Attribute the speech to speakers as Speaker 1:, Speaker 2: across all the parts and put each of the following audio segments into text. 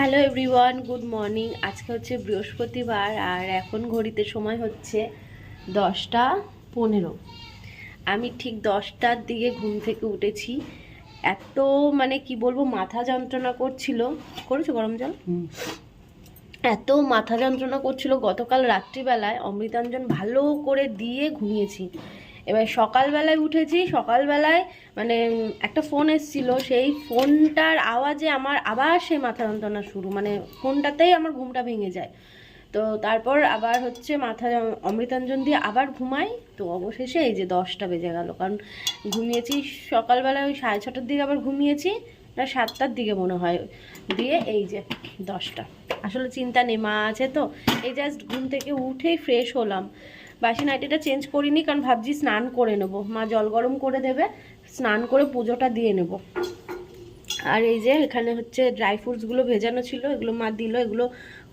Speaker 1: Hello everyone good morning. আজকে হচ্ছে বৃহস্পতিবার আর এখন ঘড়িতে সময় হচ্ছে দশটা পনেরো। আমি ঠিক দশটার দিকে ঘুম থেকে উঠেছি। এত মানে কি বলব মাথা যন্ত্রণা করছিল। করেছ গরম জল? এত মাথা যন্ত্রণা করছিল। গতকাল রাত্রিবেলায় অমৃতাঞ্জন ভালো করে দিয়ে ঘুমিয়েছি। এবার সকালবেলায় উঠেছি, সকালবেলায় মানে একটা ফোন এসেছিল, সেই ফোনটার আওয়াজে আমার আবার সেই মাথা যন্ত্রণা শুরু মানে ফোনটাতেই আমার ঘুমটা ভেঙে যায়। তো তারপর আবার হচ্ছে মাথা অমৃতাঞ্জন দিয়ে আবার ঘুমাই, তো অবশেষে এই যে দশটা বেজে গেল, কারণ ঘুমিয়েছি সকালবেলা ওই সাড়ে ছটার দিকে আবার ঘুমিয়েছি না সাতটার দিকে মনে হয়, দিয়ে এই যে দশটা। আসলে চিন্তা নেই, মা আছে তো, এই জাস্ট ঘুম থেকে উঠেই ফ্রেশ হলাম। বাসি নাইটিটা চেঞ্জ করিনি, কারণ ভাবছি স্নান করে নেব। মা জল গরম করে দেবে, স্নান করে পুজোটা দিয়ে নেব। আর এই যে এখানে হচ্ছে ড্রাই ফ্রুটসগুলো ভেজানো ছিল, এগুলো মা দিল, এগুলো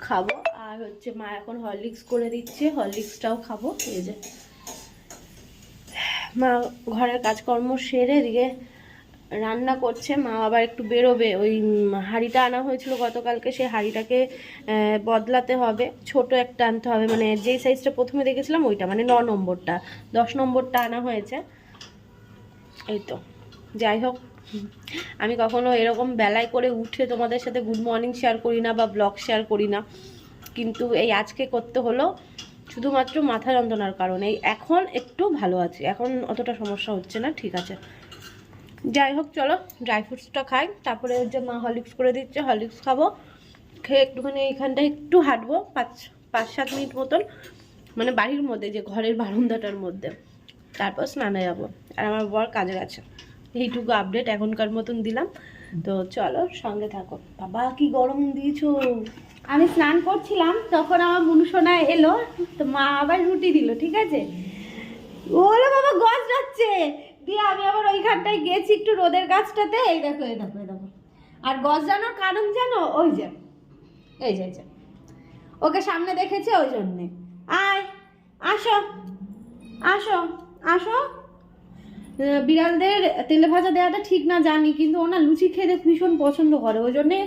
Speaker 1: খাব। আর হচ্ছে মা এখন হরলিক্স করে দিচ্ছে হরলিক্সটাও খাব। এই যে মা ঘরের কাজকর্ম সেরে এদিকে রান্না করছে, মা আবার একটু বেরোবে। ওই হাঁড়িটা আনা হয়েছিল গতকালকে, সেই হাঁড়িটাকে বদলাতে হবে। ছোট একটা আনতে হবে। মানে যেই সাইজটা প্রথমে দেখেছিলাম, ওইটা মানে ন নম্বরটা। দশ নম্বরটা আনা হয়েছে। এই তো। যাই হোক, আমি কখনো এরকম বেলায় করে উঠে তোমাদের সাথে গুড মর্নিং শেয়ার করি না বা ব্লগ শেয়ার করি না। কিন্তু এই আজকে করতে হলো শুধুমাত্র মাথা যন্ত্রণার কারণে। এখন একটু ভালো আছি। এখন অতটা সমস্যা হচ্ছে না, ঠিক আছে। যাই হোক, চলো ড্রাই ফ্রুটসটা খাই। তারপরে যে মা হরলিক্স করে দিচ্ছে, হরলিক্স খাব। খেয়ে একটুখানি এইখানটা একটু হাঁটবো, পাঁচ পাঁচ, সাত মিনিট মতন। মানে বাড়ির মধ্যে, যে ঘরের বারান্দাটার মধ্যে। তারপর স্নানে যাব। আর আমার বর কাজে গেছে এইটুকু আপডেট এখনকার মতন দিলাম। তো চলো, সঙ্গে থাকো। বাবা, কি গরম দিয়েছ। আমি স্নান করছিলাম, তখন আমার মনুষোনা এলো। তো মা আবার রুটি দিল, ঠিক আছে? ওলে বাবা গজ যাচ্ছে দিয়ে আমি আবার ওইখানটায় গেছি একটু রোদের গাছটাতে। এই দেখো এই দেখো এই দেখো। আর গজ জানোর কারণ জানো? ওই যে, এই যে যে। ওকে সামনে দেখেছে ওই জন্যে। আয়, আসো আসো আসো। বিড়ালদের তেলে ভাজা দেওয়াটা ঠিক না জানি, কিন্তু ওনা লুচি খেতে ভীষণ পছন্দ করে। ওই জন্যে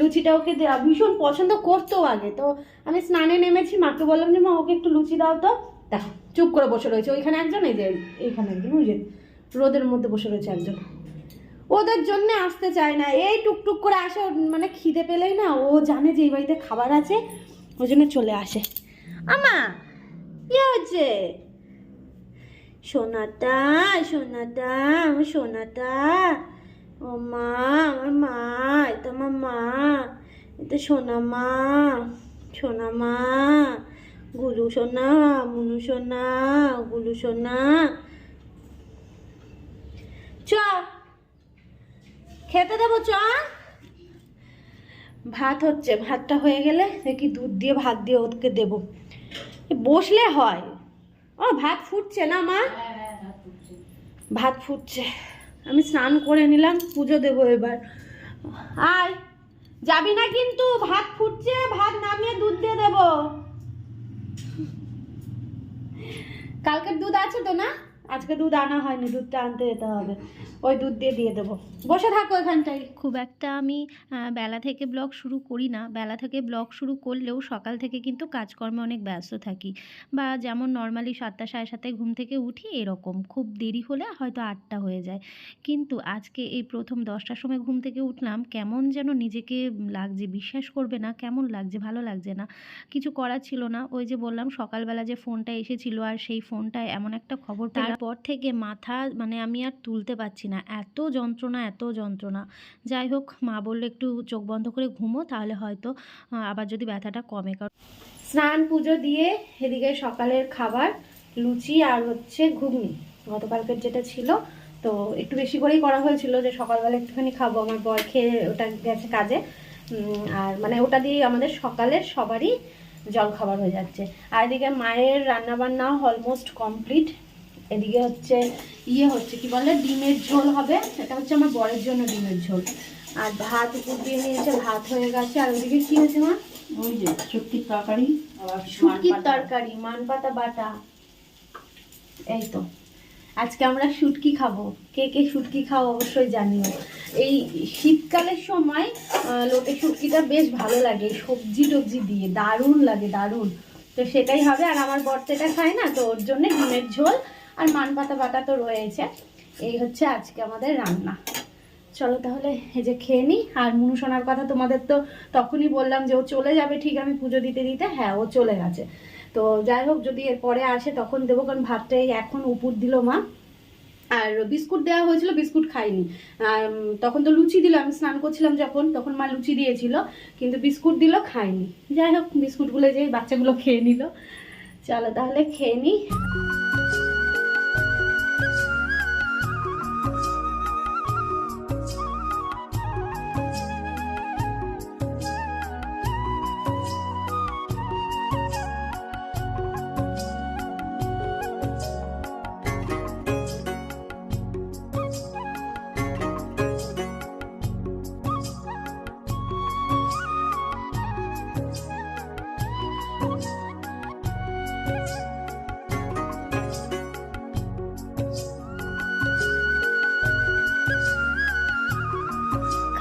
Speaker 1: লুচিটা ওকে দেওয়া ভীষণ পছন্দ করতো আগে। তো আমি স্নানে নেমেছি, মাকে বললাম যে, মা, ওকে একটু লুচি দাও তো। দেখো, চুপ করে বসে রয়েছে। ওইখানে একজন, এই যে, এইখানে একজন যে। রোদের মধ্যে বসে রয়েছে একজন। ওদের জন্য আসতে চায় না। এই টুকটুক করে আসে মানে খিদে পেলেই না, ও জানে যে এই বাড়িতে খাবার আছে, ওই জন্য চলে আসে। আমা, কি হচ্ছে সোনাটা সোনাটা, আমার সোনাটা। ও মা, আমার মা, এটা আমার মা, এটা সোনা মা সোনা মা, গুলু সোনা, মুনু সোনা, গুলু সোনা চ খেতে দেবো চ ভাত হচ্ছে ভাতটা হয়ে গেলে দেখি দুধ দিয়ে ভাত দিয়ে ওকে দেবো। বসলে হয়। ও ভাত ফুটছে না মা? ভাত ফুটছে। আমি স্নান করে নিলাম পুজো দেবো এবার। আর যাবি না কিন্তু? ভাত ফুটছে ভাত নামিয়ে দুধ দিয়ে দেবো। কালকের দুধ আছে তো না? আজকে দুধ আনা হয়নি দুধটা আনতে যেতে হবে। ওই দুধ দিয়ে দিয়ে দেবো। বসে থাকো এখানটায়।
Speaker 2: খুব একটা আমি বেলা থেকে ব্লগ শুরু করি না। বেলা থেকে ব্লগ শুরু করলেও সকাল থেকে কিন্তু কাজকর্মে অনেক ব্যস্ত থাকি। বা যেমন নর্মালি সাতটা সাড়ে সাতটায় ঘুম থেকে উঠি এরকম। খুব দেরি হলে হয়তো আটটা হয়ে যায়। কিন্তু আজকে এই প্রথম দশটার সময় ঘুম থেকে উঠলাম কেমন যেন নিজেকে লাগছে বিশ্বাস করবে না কেমন লাগছে ভালো লাগছে না। কিছু করার ছিল না। ওই যে বললাম সকালবেলা যে ফোনটা এসেছিল আর সেই ফোনটায় এমন একটা খবর তারপর থেকে মাথা মানে আমি আর তুলতে পারছি না, এত যন্ত্রণা এত যন্ত্রণা। যাই হোক, মা বলল, একটু চোখ বন্ধ করে ঘুমো, তাহলে হয়তো আবার যদি ব্যথাটা কমে। কারণ
Speaker 1: স্নান পুজো দিয়ে এদিকে সকালের খাবার, লুচি আর হচ্ছে ঘুগনি। গতকালকের যেটা ছিল, তো একটু বেশি করেই করা হয়েছিল যে সকালবেলা একটুখানি খাব, আমার বর খেয়ে ওটা গেছে কাজে। আর মানে ওটা দিয়ে আমাদের সকালের সবারই জল খাবার হয়ে যাচ্ছে। আর এদিকে মায়ের রান্না বান্নাও অলমোস্ট কমপ্লিট এদিকে হচ্ছে ইয়ে হচ্ছে কি বলে ডিমের ঝোল হবে। সেটা হচ্ছে আমার বরের জন্য ডিমের ঝোল। আর ভাত উপর দিয়ে নিয়েছে ভাত হয়ে গেছে। আর ওদিকে কি হয়েছে মা?
Speaker 3: ওই যে শুটকির তরকারি
Speaker 1: শুটকির তরকারি মান পাতা বাটা। এই তো। আজকে আমরা শুটকি খাব। কে কে শুটকি খাও অবশ্যই জানিও। এই শীতকালের সময় লোটে শুটকিটা বেশ ভালো লাগে সবজি টবজি দিয়ে। দারুণ লাগে দারুণ। তো সেটাই হবে। আর আমার বর্তেটা খায় না তো ওর জন্য ডিমের ঝোল। আর মান পাতা বাটা তো রয়েছে। এই হচ্ছে আজকে আমাদের রান্না। চলো তাহলে এই যে খেয়ে নিই আর মুনু সোনার কথা তোমাদের তো তখনই বললাম যে ও চলে যাবে ঠিক আমি পুজো দিতে দিতে। হ্যাঁ ও চলে গেছে। তো যাই হোক, যদি এরপরে আসে তখন দেবো, কারণ ভাতটাই এখন উপর দিল মা। আর বিস্কুট দেওয়া হয়েছিল, বিস্কুট খাইনি। আর তখন তো লুচি দিল। আমি স্নান করছিলাম যখন, তখন মা লুচি দিয়েছিল, কিন্তু বিস্কুট দিল, খাইনি। যাই হোক, বিস্কুটগুলো যে বাচ্চাগুলো খেয়ে নিল। চলো তাহলে খেয়ে নিই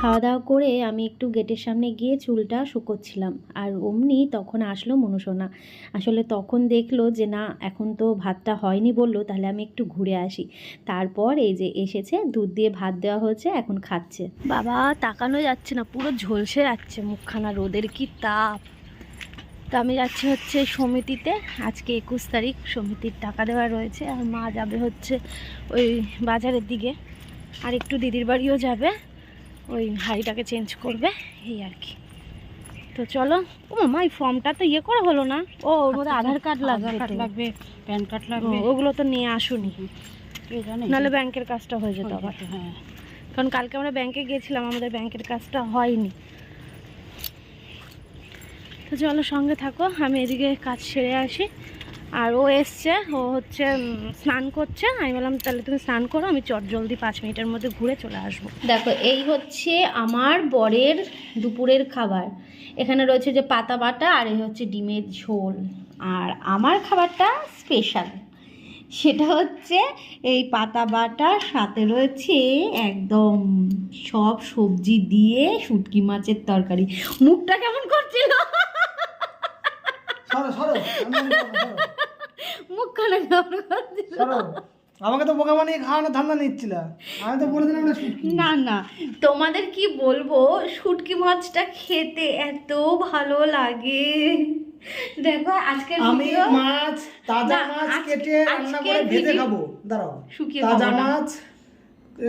Speaker 2: খাওয়া দাওয়া করে আমি একটু গেটের সামনে গিয়ে চুলটা শুকোচ্ছিলাম। আর অমনি তখন আসলো মনুসোনা আসলে তখন দেখল যে, না, এখন তো ভাতটা হয়নি বলল, তাহলে আমি একটু ঘুরে আসি। তারপর এই যে এসেছে, দুধ দিয়ে ভাত দেওয়া হয়েছে, এখন খাচ্ছে।
Speaker 1: বাবা, তাকানো যাচ্ছে না, পুরো ঝলসে যাচ্ছে মুখখানা, রোদের কি তাপ। তো আমি যাচ্ছি হচ্ছে সমিতিতে। আজকে একুশ তারিখ, সমিতির টাকা দেওয়া রয়েছে। আর মা যাবে হচ্ছে ওই বাজারের দিকে। আর একটু দিদির বাড়িও যাবে। ওই হাড়িটাকে চেঞ্জ করবে এই আর কি। তো চলো ও মামা এই ফর্মটা তো ইয়ে করা হলো না। ও ওর মধ্যে আধার কার্ড লাগবে
Speaker 3: কার্ড লাগবে প্যান কার্ড লাগবে।
Speaker 1: ওগুলো তো নিয়ে আসুনি। নাহলে ব্যাংকের কাজটা হয়ে যেত আবার।
Speaker 3: হ্যাঁ।
Speaker 1: কারণ কালকে আমরা ব্যাংকে গিয়েছিলাম আমাদের ব্যাংকের কাজটা হয়নি। তো চলো সঙ্গে থাকো আমি এদিকে কাজ সেরে আসি। আর ও এসছে, ও হচ্ছে স্নান করছে। আমি বললাম, তাহলে তুমি স্নান করো, আমি চট জলদি পাঁচ মিনিটের মধ্যে ঘুরে চলে আসব।
Speaker 2: দেখো, এই হচ্ছে আমার বরের দুপুরের খাবার। এখানে রয়েছে যে পাতা বাটা আর এই হচ্ছে ডিমের ঝোল। আর আমার খাবারটা স্পেশাল। সেটা হচ্ছে এই পাতা বাটার সাথে রয়েছে একদম সব সবজি দিয়ে শুটকি মাছের তরকারি। মুখটা কেমন করছিল
Speaker 4: সরো সরো আমি আমি করব, সরো।
Speaker 2: মুখখানা কেমন
Speaker 4: আমাকে তো বোকা বানিয়ে খাওয়ানোর ধান্দা নিচ্ছিল। আমি তো বলে দিলাম না
Speaker 2: না তোমাদের কি বলব? শুটকি মাছটা খেতে এত ভালো লাগে। দেখো আজকের
Speaker 4: আমি মাছ তাজা মাছ কেটে রান্না করে ভেজে খাব। দাঁড়াও।
Speaker 2: শুকিয়ে
Speaker 4: তাজা মাছ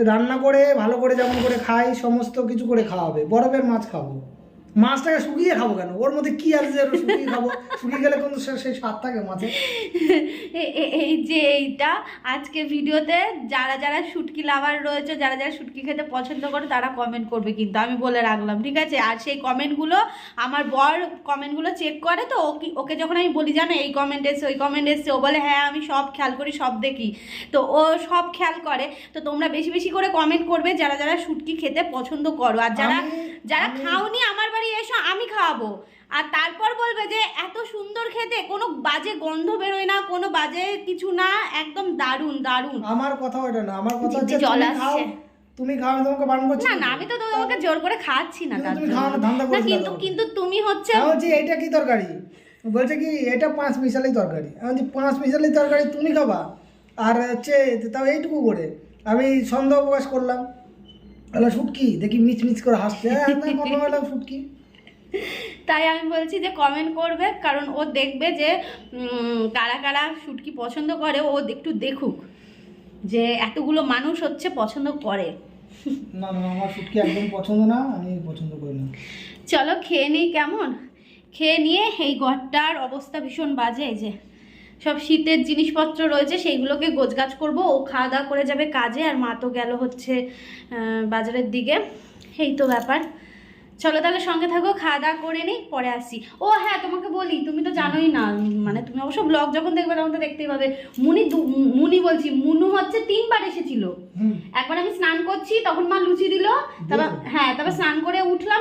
Speaker 4: রান্না করে ভালো করে যেমন করে খাই সমস্ত কিছু করে খাওয়াবে বরফের মাছ খাব। মাছটাকে শুকিয়ে খাব কেন? ওর মধ্যে কি আছে যে শুকিয়ে খাব? শুকিয়ে গেলে কিন্তু সেই স্বাদ থাকে মাছে?
Speaker 1: এই যে এইটা আজকে ভিডিওতে যারা যারা শুটকি লাভার রয়েছে যারা যারা শুটকি খেতে পছন্দ করে তারা কমেন্ট করবে কিন্তু আমি বলে রাখলাম ঠিক আছে? আর সেই কমেন্টগুলো আমার বর কমেন্টগুলো চেক করে তো ওকে ওকে যখন আমি বলি জানো এই কমেন্ট এসছে ওই কমেন্ট এসছে ও বলে হ্যাঁ আমি সব খেয়াল করি সব দেখি। তো ও সব খেয়াল করে তো তোমরা বেশি বেশি করে কমেন্ট করবে যারা যারা শুটকি খেতে পছন্দ করো। আর যারা যারা খাওনি আমার বাড়ি এসো আমি খাওয়াবো। আর তারপর বলবে যে এত সুন্দর খেতে কোনো বাজে গন্ধ বেরোয় না কোনো বাজে কিছু না একদম দারুণ দারুণ।
Speaker 4: আমার কথা ওটা না আমার কথা হচ্ছে
Speaker 1: জল
Speaker 4: তুমি খাও
Speaker 1: আসছে।
Speaker 4: তুমি খাও আমি তোমাকে বারণ করছি
Speaker 1: না না আমি তো তোমাকে জোর করে খাওয়াচ্ছি না
Speaker 4: তুমি
Speaker 1: জন্য।
Speaker 4: খাওয়ানোর ধান্দা
Speaker 1: না
Speaker 4: করছিলে
Speaker 1: কিন্তু কিন্তু তুমি হচ্ছে
Speaker 4: বলছি এটা কি তরকারি? বলছে কি এটা পাঁচ মিশালি তরকারি। আমি বলছি পাঁচ মিশালি তরকারি তুমি খাবা। আর হচ্ছে তাও এইটুকু করে। আমি সন্দেহ প্রকাশ করলাম। তাহলে শুটকি দেখি মিচ মিচ করে হাসছে। তাই শুটকি।
Speaker 1: তাই আমি বলছি যে কমেন্ট করবে কারণ ও দেখবে যে কারা কারা শুটকি পছন্দ করে ও একটু দেখুক যে এতগুলো মানুষ হচ্ছে পছন্দ করে।
Speaker 4: না না আমার শুটকি একদম পছন্দ না আমি পছন্দ করি না।
Speaker 1: চলো খেয়ে নিই কেমন? খেয়ে নিয়ে এই ঘরটার অবস্থা ভীষণ বাজে এই যে। সব শীতের জিনিসপত্র রয়েছে সেইগুলোকে গোছগাছ করব। ও খাওয়া দাওয়া করে যাবে কাজে আর মা তো গেল হচ্ছে বাজারের দিকে। এই তো ব্যাপার। চলো তাহলে সঙ্গে থাকো খাওয়া দাওয়া করে নিই পরে আসি ও হ্যাঁ তোমাকে বলি তুমি তো জানোই না মানে তুমি অবশ্য ব্লগ যখন দেখবে তখন তো দেখতেই পাবে। মুনি দু- মুনি বলছি মুনু হচ্ছে তিনবার এসেছিল। একবার আমি স্নান করছি তখন মা লুচি দিল তারপর হ্যাঁ তারপর স্নান করে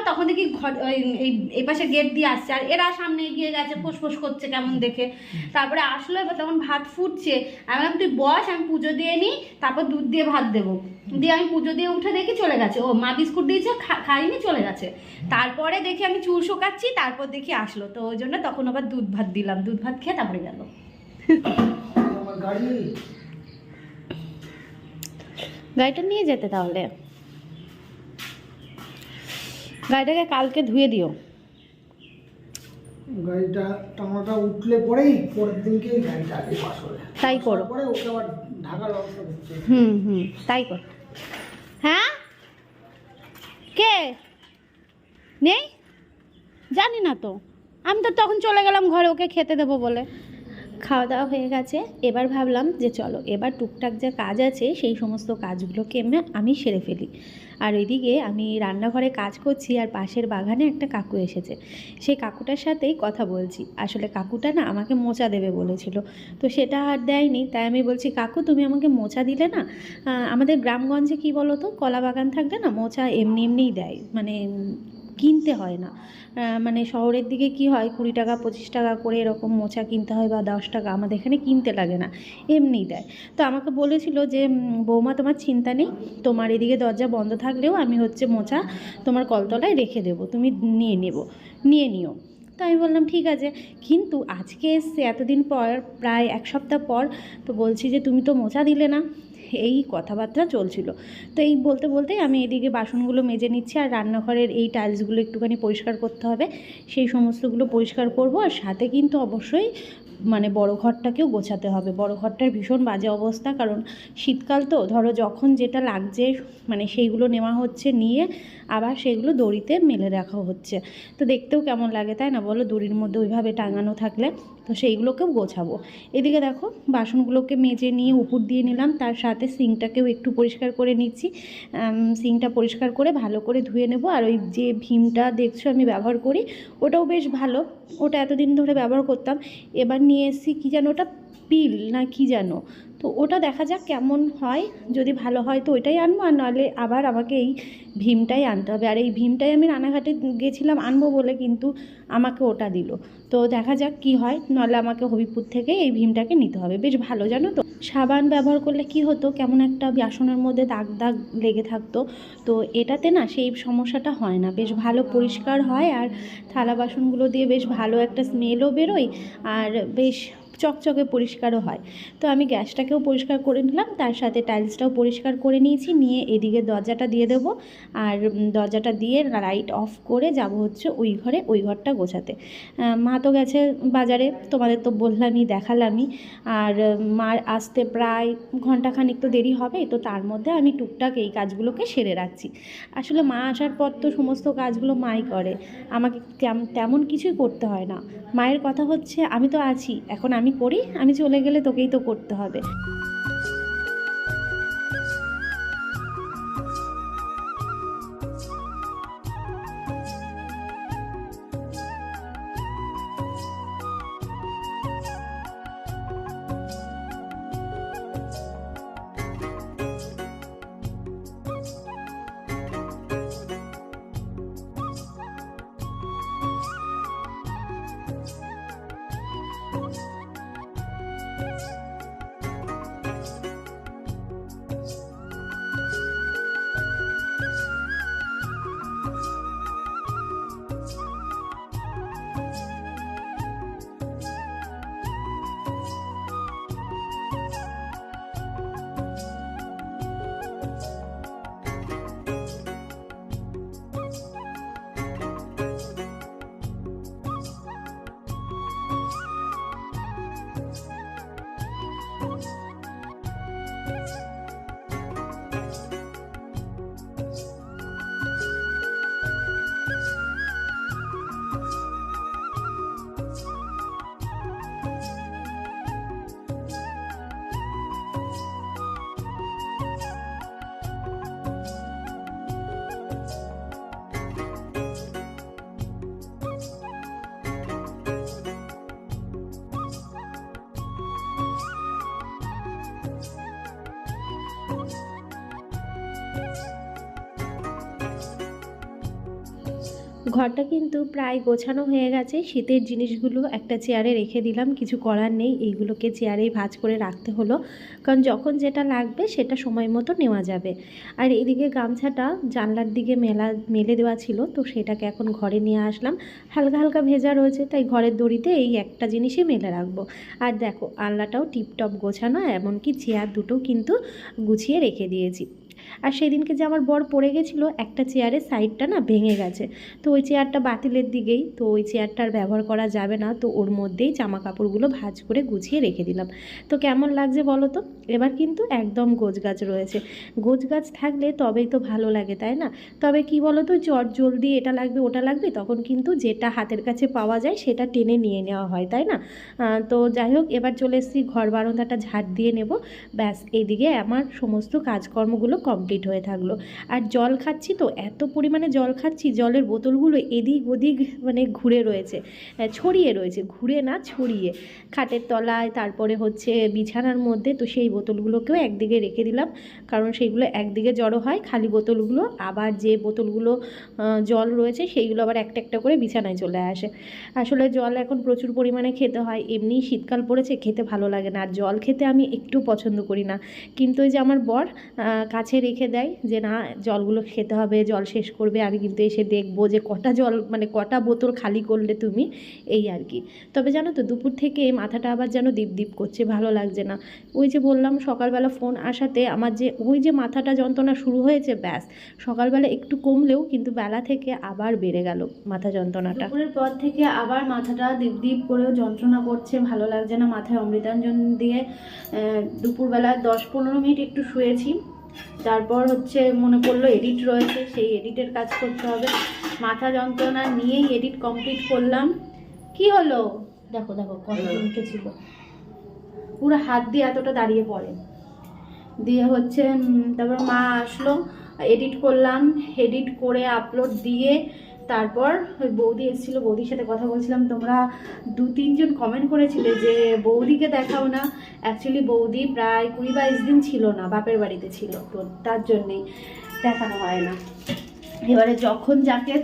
Speaker 1: তখন দেখি ঘর ওই- এই পাশে গেট দিয়ে আসছে। আর এরা সামনে এগিয়ে গেছে ফোঁস করছে কেমন দেখে। তারপরে আসলো এবার তখন ভাত ফুটছে। আমি বললাম তুই বস আমি পুজো দিয়ে নিই তারপর দুধ দিয়ে ভাত দেবো। দিয়ে আমি পুজো দিয়ে উঠে দেখি চলে গেছে। ও মা বিস্কুট দিয়েছে খা- খাইনি চলে গেছে। তারপরে দেখি আমি চুল শোকাচ্ছি তারপর দেখি আসলো। তো ওই জন্য তখন আবার দুধ ভাত দিলাম। দুধ ভাত খেয়ে তারপরে গেল।
Speaker 2: গাড়িটা নিয়ে যেতে তাহলে? গাড়িটাকে কালকে ধুয়ে দিও।
Speaker 4: গাড়িটা টানাটা উঠলে পরেই পরের দিনকে গাড়িটা আগে পাস হবে।
Speaker 2: তাই করো।
Speaker 4: পরে ওকে আবার ঢাকার ব্যবস্থা
Speaker 2: হুম হুম তাই কর। হ্যাঁ? কে? নেই? জানি না তো। আমি তো তখন চলে গেলাম ঘরে ওকে খেতে দেবো বলে। খাওয়া দাওয়া হয়ে গেছে। এবার ভাবলাম যে চলো এবার টুকটাক যা কাজ আছে সেই সমস্ত কাজগুলোকে আমি সেরে ফেলি। আর ওইদিকে আমি রান্নাঘরে কাজ করছি আর পাশের বাগানে একটা কাকু এসেছে। সেই কাকুটার সাথেই কথা বলছি। আসলে কাকুটা না আমাকে মোচা দেবে বলেছিল। তো সেটা আর দেয়নি। তাই আমি বলছি, কাকু, তুমি আমাকে মোচা দিলে না আমাদের গ্রামগঞ্জে কি বলো তো কলা বাগান থাকবে না মোচা এমনি এমনিই দেয়। মানে কিনতে হয় না। মানে শহরের দিকে কি হয়, কুড়ি টাকা, পঁচিশ টাকা করে এরকম মোচা কিনতে হয় বা দশ টাকা, আমাদের এখানে কিনতে লাগে না, এমনিই দেয়। তো আমাকে বলেছিল যে বৌমা, তোমার চিন্তা নেই, তোমার এদিকে দরজা বন্ধ থাকলেও আমি হচ্ছে মোচা তোমার কলতলায় রেখে দেবো, তুমি নিয়ে নেব, নিয়ে নিও। তো আমি বললাম, ঠিক আছে। কিন্তু আজকে এসছে, এতদিন পর, প্রায় এক সপ্তাহ পর, তো বলছি যে, তুমি তো মোচা দিলে না। এই কথাবার্তা চলছিল। তো এই বলতে বলতে আমি এদিকে বাসনগুলো মেজে নিচ্ছি আর রান্নাঘরের এই টাইলসগুলো একটুখানি পরিষ্কার করতে হবে। সেই সমস্তগুলো পরিষ্কার করব আর সাথে কিন্তু অবশ্যই মানে বড় ঘরটাকেও গোছাতে হবে। বড় ঘরটার ভীষণ বাজে অবস্থা কারণ শীতকাল তো ধরো যখন যেটা লাগছে মানে সেইগুলো নেওয়া হচ্ছে নিয়ে আবার সেগুলো দড়িতে মেলে রাখা হচ্ছে। তো দেখতেও কেমন লাগে, তাই না? বলো দড়ির মধ্যে ওইভাবে টাঙানো থাকলে তো সেইগুলোকেও গোছাবো। এদিকে দেখো, বাসনগুলোকে মেজে নিয়ে উপর দিয়ে নিলাম, তার সাথে সিঙ্কটাকেও একটু পরিষ্কার করে নিচ্ছি। সিঙ্কটা পরিষ্কার করে ভালো করে ধুয়ে নেব, আর ওই যে ভীমটা দেখছ আমি ব্যবহার করি, ওটাও বেশ ভালো। ওটা এতদিন ধরে ব্যবহার করতাম। এবার নিয়ে এসেছি, কী যেন ওটা পিল না কি যেন? তো ওটা দেখা যাক কেমন হয়। যদি ভালো হয় তো ওইটাই আনব, আর নাহলে আবার আমাকে এই ভীমটাই আনতে হবে। আর এই ভীমটাই আমি রানাঘাটে গেছিলাম আনব বলে কিন্তু আমাকে ওটা দিল। তো দেখা যাক কি হয় নাহলে আমাকে হবিপুর থেকে এই ভীমটাকে নিতে হবে। বেশ ভালো জানো তো? সাবান ব্যবহার করলে কি হতো? কেমন একটা বাসনের মধ্যে দাগ দাগ লেগে থাকতো। তো এটাতে না সেই সমস্যাটা হয় না। বেশ ভালো পরিষ্কার হয়, আর থালা বাসনগুলো দিয়ে বেশ ভালো একটা স্মেলও বেরোয়। আর বেশ চকচকে পরিষ্কারও হয়। তো আমি গ্যাসটাকেও পরিষ্কার করে নিলাম, তার সাথে টাইলসটাও পরিষ্কার করে নিয়েছি, নিয়ে এদিকে দরজাটা দিয়ে দেবো। আর দরজাটা দিয়ে লাইট অফ করে যাব হচ্ছে ওই ঘরে, ওই ঘরটা গোছাতে। মা তো গেছে বাজারে, তোমাদের তো বললামই, দেখালামই। আর মার আসতে প্রায় ঘন্টাখানিক তো দেরি হবে, তো তার মধ্যে আমি টুকটাক এই কাজগুলোকে সেরে রাখছি। আসলে মা আসার পর তো সমস্ত কাজগুলো মাই করে। আমাকে তেম- তেমন কিছুই করতে হয় না। মায়ের কথা হচ্ছে, আমি তো আছি, এখন আমি করি আমি চলে গেলে তোকেই তো করতে হবে। ঘরটা কিন্তু প্রায় গোছানো হয়ে গেছে। শীতের জিনিসগুলো একটা চেয়ারে রেখে দিলাম, কিছু করার নেই। এইগুলোকে চেয়ারেই ভাঁজ করে রাখতে হলো। কারণ যখন যেটা লাগবে সেটা সময় মতো নেওয়া যাবে। আর এদিকে গামছাটা জানলার দিকে মেলা, মেলে দেওয়া ছিল, তো সেটাকে এখন ঘরে নিয়ে আসলাম। হালকা হালকা ভেজা রয়েছে, তাই ঘরের দড়িতে এই একটা জিনিসই মেলে রাখব। আর দেখো, আলনাটাও টিপটপ গোছানো, এমনকি চেয়ার দুটো কিন্তু গুছিয়ে রেখে দিয়েছি। আর সেদিনকে যে আমার বর পড়ে গেছিল, একটা চেয়ারের সাইডটা না ভেঙে গেছে। তো ওই চেয়ারটা বাতিলের দিকেই, তো ওই চেয়ারটা আর ব্যবহার করা যাবে না। তো ওর মধ্যেই জামা কাপড়গুলো ভাজ করে গুছিয়ে রেখে দিলাম। তো কেমন লাগছে বলো তো? এবার কিন্তু একদম গোছগাছ রয়েছে। গোছগাছ থাকলে তবেই তো ভালো লাগে, তাই না? তবে কি বলো তো, চট জলদি এটা লাগবে, ওটা লাগবে, তখন কিন্তু যেটা হাতের কাছে পাওয়া যায় সেটা টেনে নিয়ে নেওয়া হয়, তাই না? তো যাই হোক, এবার চলে এসেছি, ঘর বারান্দাটা ঝাড় দিয়ে নেব। ব্যাস, এইদিকে আমার সমস্ত কাজকর্মগুলো কমপ্লিট হয়ে থাকল। আর জল খাচ্ছি তো এত পরিমাণে জল খাচ্ছি জলের বোতলগুলো এদিক ওদিক মানে ঘুরে রয়েছে। ছড়িয়ে রয়েছে ঘুরে না ছড়িয়ে। খাটের তলায় তারপরে হচ্ছে বিছানার মধ্যে তো সেই বোতলগুলোকেও একদিকে রেখে দিলাম। কারণ সেইগুলো একদিকে জড়ো হয় খালি বোতলগুলো। আবার যে বোতলগুলো জল রয়েছে সেইগুলো আবার একটা একটা করে বিছানায় চলে আসে। আসলে জল এখন প্রচুর পরিমাণে খেতে হয়। এমনি শীতকাল পড়েছে খেতে ভালো লাগে না। আর জল খেতে আমি একটু পছন্দ করি না। কিন্তু ওই যে আমার বর আহ, কাছে রেখে দেয় যে, না, জলগুলো খেতে হবে, জল শেষ করবে, আমি কিন্তু এসে দেখব যে কটা জল মানে কটা বোতল খালি করলে তুমি। এই আর কি। তবে জানো তো, দুপুর থেকে মাথাটা আবার যেন দীপ দীপ করছে, ভালো লাগছে না। ওই যে বললাম, সকালবেলা ফোন আসাতে আমার যে, ওই যে মাথাটা যন্ত্রণা শুরু হয়েছে, ব্যাস। সকালবেলা একটু কমলেও কিন্তু বেলা থেকে আবার বেড়ে গেল মাথা যন্ত্রণাটা। দুপুরের পর থেকে আবার মাথাটা দীপ দীপ করেও যন্ত্রণা করছে, ভালো লাগছে না মাথায় অমৃতাঞ্জন দিয়ে। দুপুরবেলা দশ পনেরো মিনিট একটু শুয়েছি। তারপর হচ্ছে মনে পড়ল এডিট রয়েছে সেই এডিটের কাজ করতে হবে। মাথা যন্ত্রণা নিয়েই এডিট কমপ্লিট করলাম। কি হলো? দেখো দেখো কত উঠেছিল পুরো হাত দিয়ে এতটা দাঁড়িয়ে পড়ে। দিয়ে হচ্ছে তারপর মা আসলো এডিট করলাম এডিট করে আপলোড দিয়ে তারপর ওই বৌদি এসেছিল, বৌদির সাথে কথা বলছিলাম। তোমরা দু তিনজন কমেন্ট করেছিলে যে, বৌদিকে দেখাও না। অ্যাকচুয়ালি বৌদি প্রায় কুড়ি বাইশ দিন ছিল না, বাপের বাড়িতে ছিল। তো তার জন্যেই দেখানো হয় না। এবারে যখন যাকে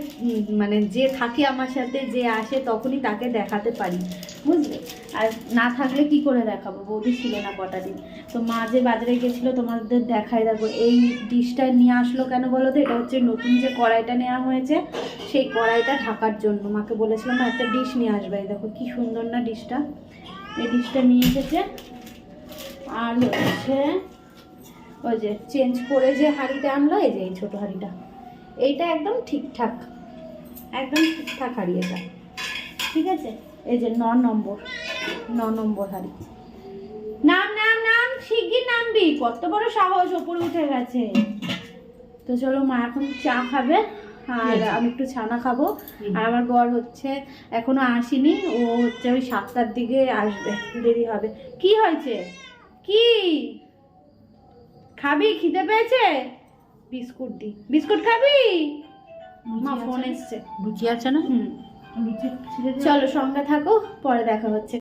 Speaker 2: মানে যে থাকে আমার সাথে, যে আসে তখনই তাকে দেখাতে পারি, বুঝলে? আর না থাকলে কি করে দেখাবো? বৌদি ছিল না কটা দিন। তো মা যে বাজারে গেছিল, তোমাদের দেখাই দেখো, এই ডিশটা নিয়ে আসলো কেন বলো তো? এটা হচ্ছে নতুন যে কড়াইটা নেওয়া হয়েছে, সেই কড়াইটা ঢাকার জন্য। মাকে বলেছিলাম একটা ডিশ নিয়ে আসবে। দেখো, কি সুন্দর না ডিশটা? এই ডিশটা নিয়ে এসেছে, আর হচ্ছে ওই যে, চেঞ্জ করে যে হাঁড়িটা আনলো, এই যে, এই ছোটো হাঁড়িটা। এইটা একদম ঠিকঠাক একদম ঠিকঠাক হাঁড়ি এটা ঠিক আছে? এই যে ন নম্বর ন নম্বর হাঁড়ি নাম নাম নাম শিগগির নামবি। কত বড় সাহস ওপরে উঠে গেছে। তো চলো মা এখন চা খাবে আর আমি একটু ছানা খাব। আর আমার বর হচ্ছে এখনও আসেনি ও হচ্ছে ওই সাতটার দিকে আসবে দেরি হবে। কি হয়েছে? কি? খাবি? খিদে পেয়েছে? বিস্কুট দি। বিস্কুট খাবি? মা ফোন এসছে।
Speaker 3: লুচি আছে না।
Speaker 2: চলো সঙ্গে থাকো পরে দেখা হচ্ছে।